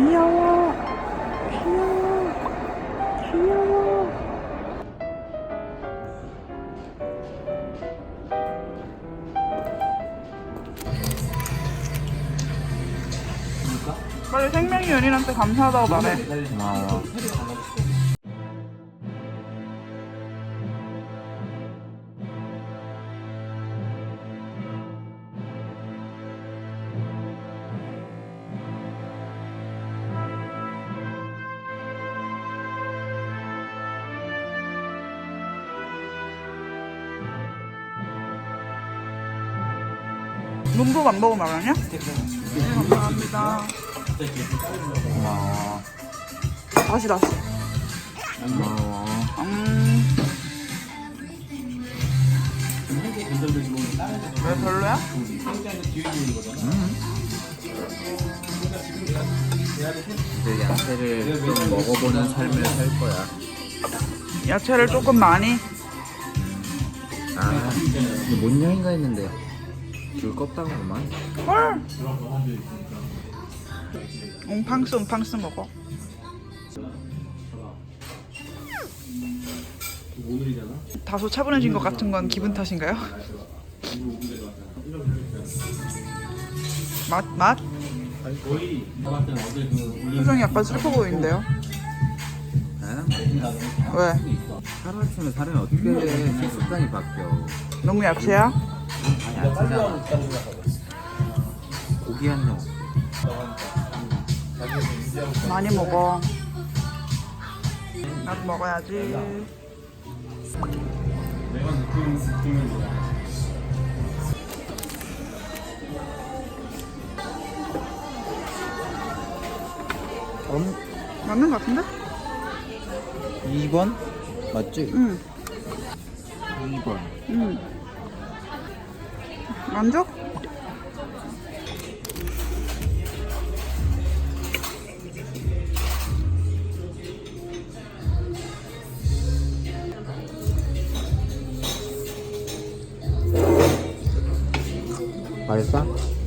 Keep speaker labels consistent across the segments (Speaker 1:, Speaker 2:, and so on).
Speaker 1: 귀여워. 귀여워. 귀여워. 빨리 생명이 연인한테 감사하다고 말해.
Speaker 2: 고마워.
Speaker 1: 눈도 안 먹으면 안 하냐? 네, 감사합니다.
Speaker 2: 고마워.
Speaker 1: 다시 다시.
Speaker 2: 고마워.
Speaker 1: 음. 왜 별로야?
Speaker 2: 이제 야채를 좀 먹어보는 삶을 살 거야.
Speaker 1: 야채를 조금 많이.
Speaker 2: 아, 이게 뭔 양인가 했는데 줄 껍다구만.
Speaker 1: 헐. 웅팡스 웅팡스 먹어. 다소 차분해진 것 같은 건 기분 탓인가요? 맛 맛? 표정이 약간 슬퍼 보이는데요?
Speaker 2: 아,
Speaker 1: 왜?
Speaker 2: 하루아침에 살이 어떻게 해? 식습관이 바뀌어.
Speaker 1: 너무 약해야?
Speaker 2: 아니, 야채잖아. 고기 한 점.
Speaker 1: 많이 먹어. 나도 먹어야지.
Speaker 2: 음,
Speaker 1: 맞는 것 같은데?
Speaker 2: 2번? 맞지?
Speaker 1: 응.
Speaker 2: 2번.
Speaker 1: 응. 만족?
Speaker 2: 맛있어?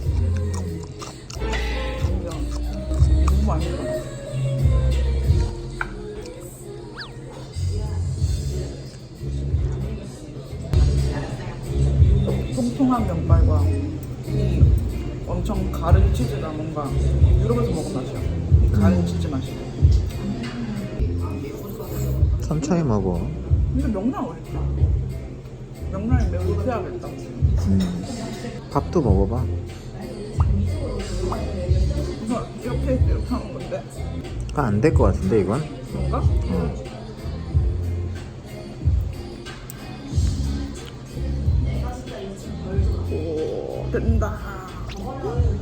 Speaker 1: 면발과 이 엄청 가른 치즈가 뭔가 유럽에서 먹은 맛이야. 이 가른 치즈 맛이.
Speaker 2: 천천히 먹어.
Speaker 1: 근데 명란 어딨다. 명란이 매우 유쾌하겠다.
Speaker 2: 밥도 먹어봐.
Speaker 1: 우선 이렇게 이렇게 하는 건데.
Speaker 2: 그거 안될 것 같은데 이건?
Speaker 1: 그런가?
Speaker 2: 어.
Speaker 1: 된다. 엉덩이.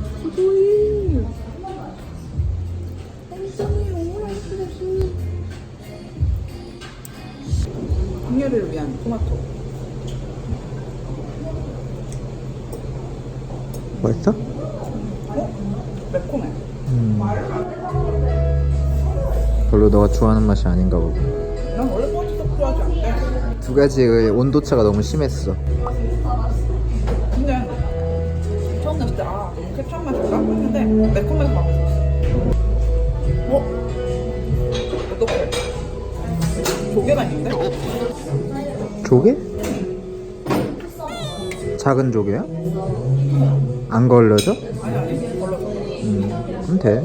Speaker 1: 홍예를 위한 토마토.
Speaker 2: 맛있어?
Speaker 1: 어? 매콤해.
Speaker 2: 음. 별로 너가 좋아하는 맛이 아닌가 보고.
Speaker 1: 난 원래 토마토 좋아하지 않대.
Speaker 2: 두 가지의 온도차가 너무 심했어.
Speaker 1: 했는데 매콤해서 맛있었어. 어? 어떡해? 조개가 있는데?
Speaker 2: 조개? 작은 조개야? 안 걸려져?
Speaker 1: 아니 아니 걸러서.
Speaker 2: 음, 그럼 돼.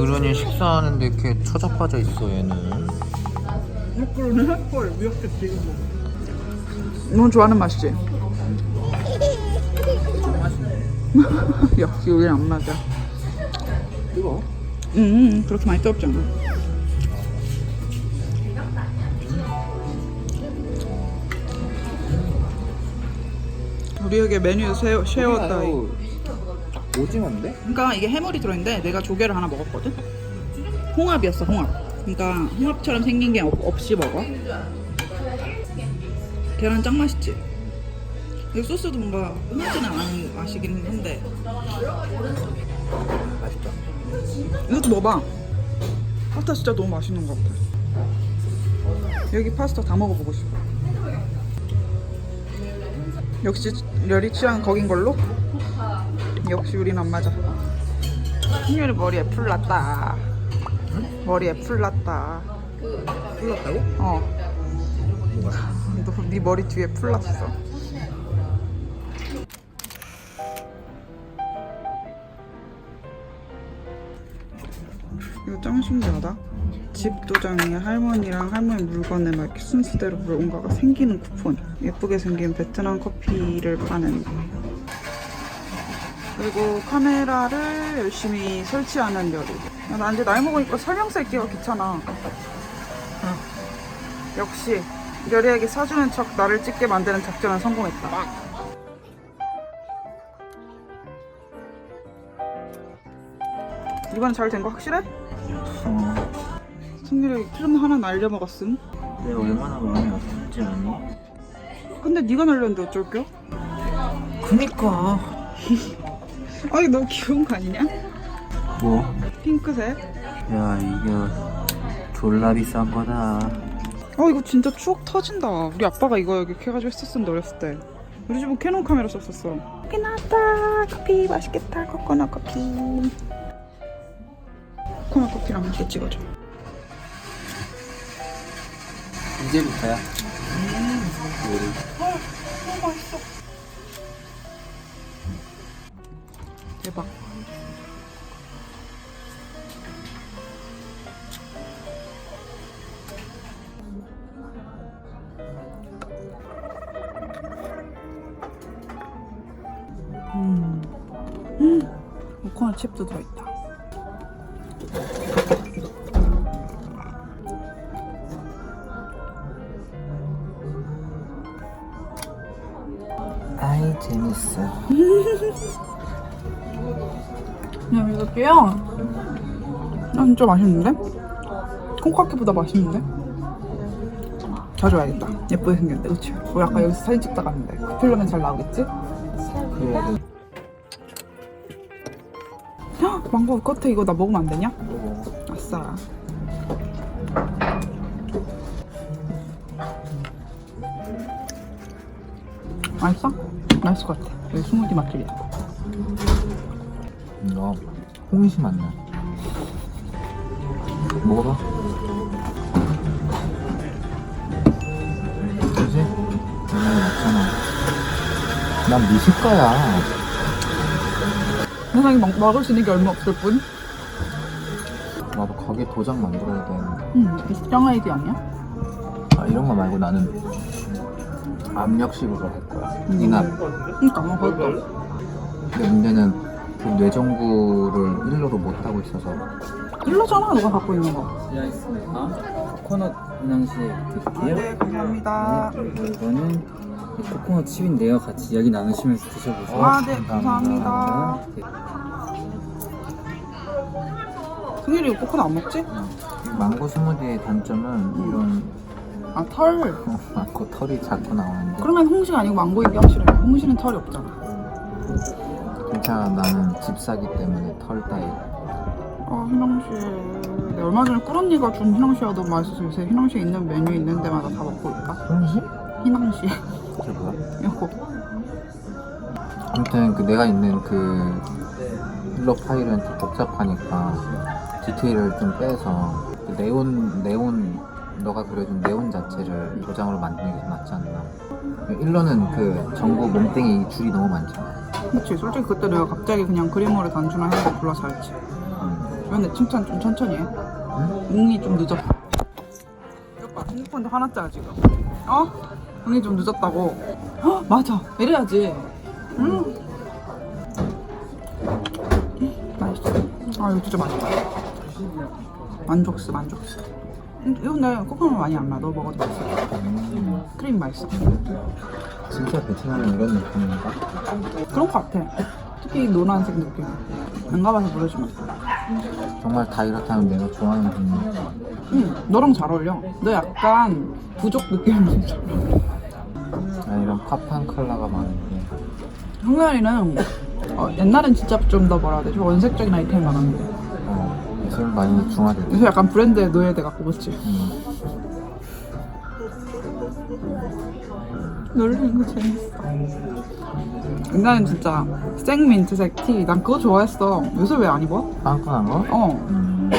Speaker 2: 어른이 식사하는데 이렇게 처자빠져 있어 얘는.
Speaker 1: 햇불은 햇불 미역국지 너 좋아하는 맛이지? 역시 우리 안 맞아.
Speaker 2: 뜨거?
Speaker 1: 응 그렇게 많이 뜨겁지 않아. 우리에게 메뉴 세, 쉐어다.
Speaker 2: 오징어인데?
Speaker 1: 그러니까 이게 해물이 들어있는데 내가 조개를 하나 먹었거든? 홍합이었어 홍합. 그러니까 홍합처럼 생긴 게 없, 없이 먹어. 계란 짱 맛있지 이 소스도 뭔가 흔하지는 않은 맛이긴 한데
Speaker 2: 맛있죠.
Speaker 1: 이것도 먹어봐 파스타 진짜 너무 맛있는 것 같아 여기 파스타 다 먹어보고 싶어 역시 려리 취향 거긴 걸로 역시 우린 안 맞아. 승률이 머리에 풀 났다. 머리에 풀 났다.
Speaker 2: 풀렸다고?
Speaker 1: 어. 너, 네 머리 뒤에 풀 났어. 짱 신기하다. 집 도장에 할머니랑 할머니 물건에 막 이렇게 순서대로 뭔가가 생기는 쿠폰. 예쁘게 생긴 베트남 커피를 파는. 그리고 카메라를 열심히 설치하는 여리. 야, 나 이제 나이 먹으니까 설명서 읽기가 귀찮아. 역시 여리에게 사주는 척 나를 찍게 만드는 작전은 성공했다. 이번 잘된 거 확실해?
Speaker 2: 어.
Speaker 1: 승률이 필름 하나 날려 먹었음.
Speaker 2: 내가 얼마나 마음이 아팠지 않니?
Speaker 1: 근데 네가 날렸는데 어쩔 겨?
Speaker 2: 그니까
Speaker 1: 아니 너무 귀여운 거 아니냐?
Speaker 2: 뭐?
Speaker 1: 핑크색.
Speaker 2: 야 이게 졸라 비싼 거다
Speaker 1: 어 이거 진짜 추억 터진다. 우리 아빠가 이거 여기 해가지고 했었는데 어렸을 때. 우리 집은 캐논 카메라 썼었어. 커피 나왔다. 커피 맛있겠다. 코코넛 커피. 커피랑 함께 찍어줘.
Speaker 2: 이제부터야 요리
Speaker 1: 너무 맛있어. 대박. 음. 음. 코코넛 칩도 들어있다.
Speaker 2: 재밌어
Speaker 1: 그냥 이거 깨요. 난 진짜 맛있는데? 콩카케보다 맛있는데? 자주 와야겠다. 예쁘게 생겼는데, 그치? 우리 아까 여기서 사진 찍다 갔는데. 그 필름엔 잘 나오겠지?
Speaker 2: 그래도
Speaker 1: 헉, 망고 겉에 이거 나 먹으면 안 되냐?
Speaker 2: 뭐
Speaker 1: 아싸. 맛있어? 맛있을 것 같아. 여기 스무디 맛집이야.
Speaker 2: 이거 홍시 맛나 먹어봐 그지? 얼마나 맞잖아 난 미식가야
Speaker 1: 세상에 먹, 먹을 수 있는 게 얼마 없을 뿐?
Speaker 2: 나도 가게 도장 만들어야 돼
Speaker 1: 응, 짱 아이디 아니야?
Speaker 2: 아, 이런 거 말고 나는 압력식으로 할 거야. 인압.
Speaker 1: 그니까, 뭐, 그것도.
Speaker 2: 근데 문제는 그 뇌정구를 일로로 못 하고 있어서
Speaker 1: 일러잖아, 너가 갖고 있는 거.
Speaker 3: 코코넛 은항시 드릴게요.
Speaker 1: 네, 감사합니다.
Speaker 3: 그리고 이거는 이 코코넛 칩인데요. 같이 이야기 나누시면서 드셔보세요.
Speaker 1: 아, 네, 감사합니다.
Speaker 3: 네.
Speaker 1: 승일이 코코넛 안 먹지?
Speaker 2: 망고 스무디의 단점은 이런
Speaker 1: 아, 털.
Speaker 2: 어, 망고 털이 자꾸 나오는데
Speaker 1: 그러면 홍시가 아니고 망고인 게 확실해. 홍시는 털이 없잖아.
Speaker 2: 괜찮아 나는 집 사기 때문에 털 따위
Speaker 1: 아, 휘낭시. 내가 얼마 전에 꿀언니가 준 휘낭시가 너무 맛있어서 요새 휘낭시 있는 메뉴 있는 데마다 다 먹고 있다.
Speaker 2: 홍시?
Speaker 1: 휘낭시.
Speaker 2: 그게 뭐야?
Speaker 1: 이거.
Speaker 2: 아무튼 그 내가 있는 그 일러 파일은 좀 복잡하니까 디테일을 좀 빼서 그 네온 네온 너가 그려준 네온 자체를 도장으로 만드는 게더 낫지 않나 일러는 그 전구 몸땡이 줄이 너무 많잖아
Speaker 1: 그치. 솔직히 그때 내가 갑자기 그냥 그림으로 단순한 해서 골라서 했지.
Speaker 2: 음.
Speaker 1: 근데 칭찬 좀 천천히 해.
Speaker 2: 응?
Speaker 1: 응이 좀 늦었다. 오빠 핸드폰도 화났잖아 지금. 어? 응이 좀 늦었다고. 어 맞아. 이래야지. 응. 맛있어. 아 이거 진짜 맛있다. 만족스 만족스. 음, 이거 근데 코코넛 많이 안 나. 너 먹어도 맛있어.
Speaker 2: 음.
Speaker 1: 크림 맛있어.
Speaker 2: 진짜 베트남은 이런 느낌인가?
Speaker 1: 그런 거 같아. 특히 노란색 느낌. 안 가봐서 모르지만.
Speaker 2: 정말 다 이렇다면 내가 좋아하는 분이
Speaker 1: 응, 너랑 잘 어울려. 너 약간 부족 느낌이 잘 어울려.
Speaker 2: 아, 이런 팝한 컬러가 많은데
Speaker 1: 황나리는 어, 옛날엔 진짜 좀 더 뭐라 해야 되지 원색적인 아이템이 많았는데
Speaker 2: 어, 요즘 많이 중화됐지
Speaker 1: 요새 약간 브랜드에 노예돼 갖고 그렇지
Speaker 2: 음.
Speaker 1: 놀리는 거 재밌어. 옛날엔 진짜 생민트색 티. 난 그거 좋아했어. 요새 왜 안 입어?
Speaker 2: 빵빵한 거?
Speaker 1: 어.
Speaker 2: 음.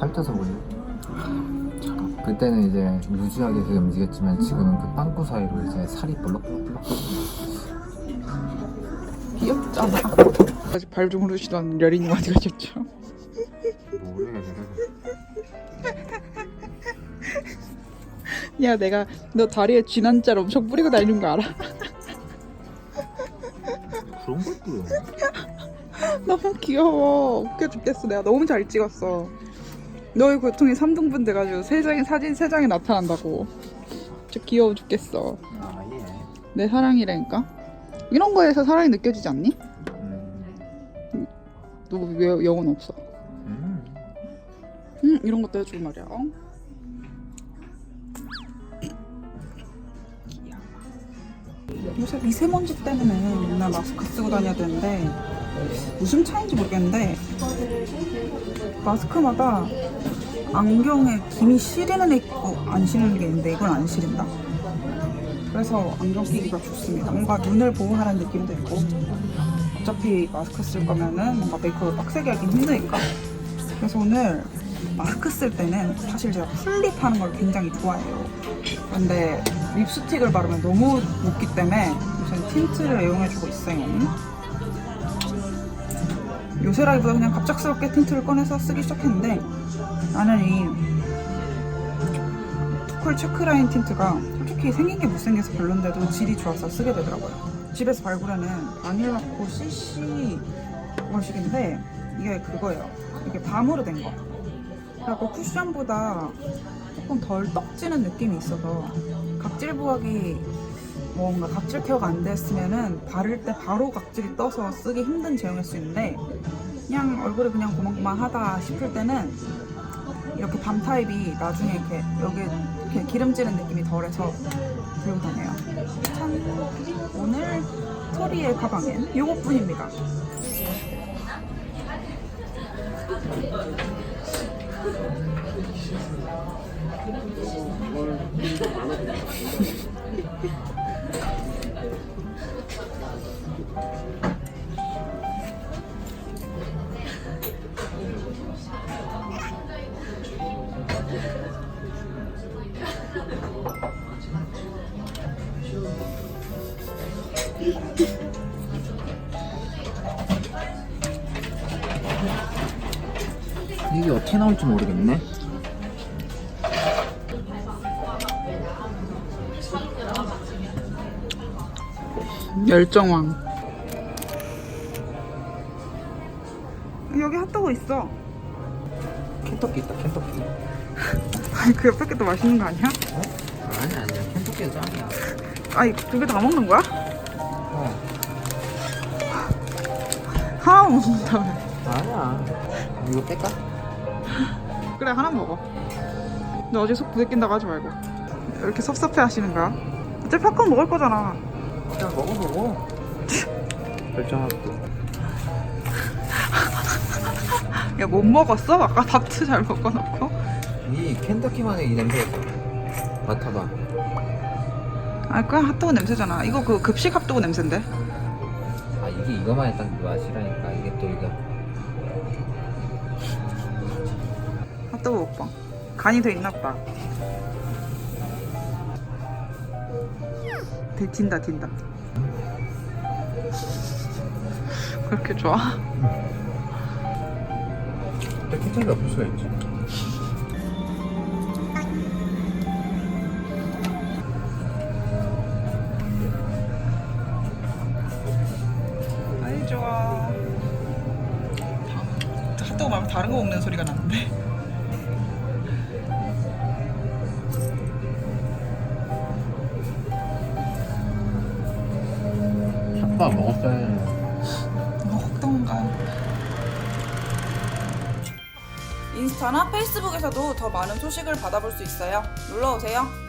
Speaker 2: 살쪄서 그래. 그때는 이제 루즈하게 되게 움직였지만 지금은 그 빵꾸 사이로 이제 살이 볼록볼록볼록.
Speaker 1: 귀엽잖아. 아직 발좀 흐르시던 여린이 어디 가셨죠? 야 내가 너 다리에 진한짤 엄청 뿌리고 다니는 거 알아?
Speaker 2: 그런 것도
Speaker 1: 너무 귀여워. 웃겨 죽겠어. 내가 너무 잘 찍었어. 너의 고통이 3등분 돼가지고 세 장의 사진 세 장에 나타난다고. 진짜 귀여워 죽겠어.
Speaker 2: 아 예.
Speaker 1: 내 사랑이라니까. 이런 거에서 사랑이 느껴지지 않니?
Speaker 2: 음.
Speaker 1: 너 왜 영혼 없어?
Speaker 2: 음.
Speaker 1: 응 이런 것도 해주고 말이야. 어? 요새 미세먼지 때문에 맨날 마스크 쓰고 다녀야 되는데 무슨 차이인지 모르겠는데 마스크마다 안경에 김이 시리는 애 있고 안 시리는 게 있는데 이건 안 시린다. 그래서 안경 끼기가 좋습니다. 뭔가 눈을 보호하는 느낌도 있고 어차피 마스크 쓸 거면은 뭔가 메이크업을 빡세게 하긴 힘드니까 그래서 오늘 마스크 쓸 때는 사실 제가 풀립 하는 걸 굉장히 좋아해요. 근데 립스틱을 바르면 너무 묻기 때문에 요새는 틴트를 애용해주고 있어요. 요새라기보다 그냥 갑작스럽게 틴트를 꺼내서 쓰기 시작했는데 나는 이 투쿨 체크라인 틴트가 솔직히 생긴 게 못생겨서 별론데도 질이 좋아서 쓰게 되더라고요. 집에서 발굴하는 바닐라코 CC 원식인데 이게 그거예요. 이게 밤으로 된 거. 그래갖고 쿠션보다 조금 덜 떡지는 느낌이 있어서 각질 부각이 뭔가 각질 케어가 안 됐으면은 바를 때 바로 각질이 떠서 쓰기 힘든 제형일 수 있는데 그냥 얼굴이 그냥 고만고만하다 싶을 때는 이렇게 밤 타입이 나중에 이렇게 여기 이렇게 기름지는 느낌이 덜해서 들고 다녀요. 참 오늘 토리의 가방엔 요것뿐입니다.
Speaker 2: 이게 어떻게 나올지 모르겠네.
Speaker 1: 열정왕. 여기 핫도그 있어.
Speaker 2: 켄터키 있다 켄터키.
Speaker 1: 아니 그 옆에 게 더 맛있는 거 아니야?
Speaker 2: 아니 아니야 켄터키가 짱이야.
Speaker 1: 아니 두 개 다 먹는 거야?
Speaker 2: 어.
Speaker 1: 하나 먹는다며.
Speaker 2: 아니야. 이거 뺄까?
Speaker 1: 그래 하나 먹어. 너 어제 속 부대낀다고 하지 말고. 왜 이렇게 섭섭해 하시는 거야? 어차피 팝콘 먹을 거잖아.
Speaker 2: 그냥 먹어보고. 결정하고.
Speaker 1: 야 못 먹었어? 아까 밥도 잘 먹어놓고.
Speaker 2: 이 켄터키만의 이 냄새가 있어. 맡아봐.
Speaker 1: 아 그냥 핫도그 냄새잖아. 이거 그 급식 핫도그 냄새인데.
Speaker 2: 아 이게 이거만의 딱 맛이라니까 이게 또 이거.
Speaker 1: 핫도그 먹방. 간이 돼 있나 보다. 되- 딘다 딘다. 그렇게 좋아?
Speaker 2: 근데 없을 수가 있지.
Speaker 1: 아이 좋아. 핫도그 말고 다른 거 먹는 소리가 나는데.
Speaker 2: 먹었어야 했는데.
Speaker 1: 이거 혹동가. 인스타나 페이스북에서도 더 많은 소식을 받아볼 수 있어요. 놀러 오세요.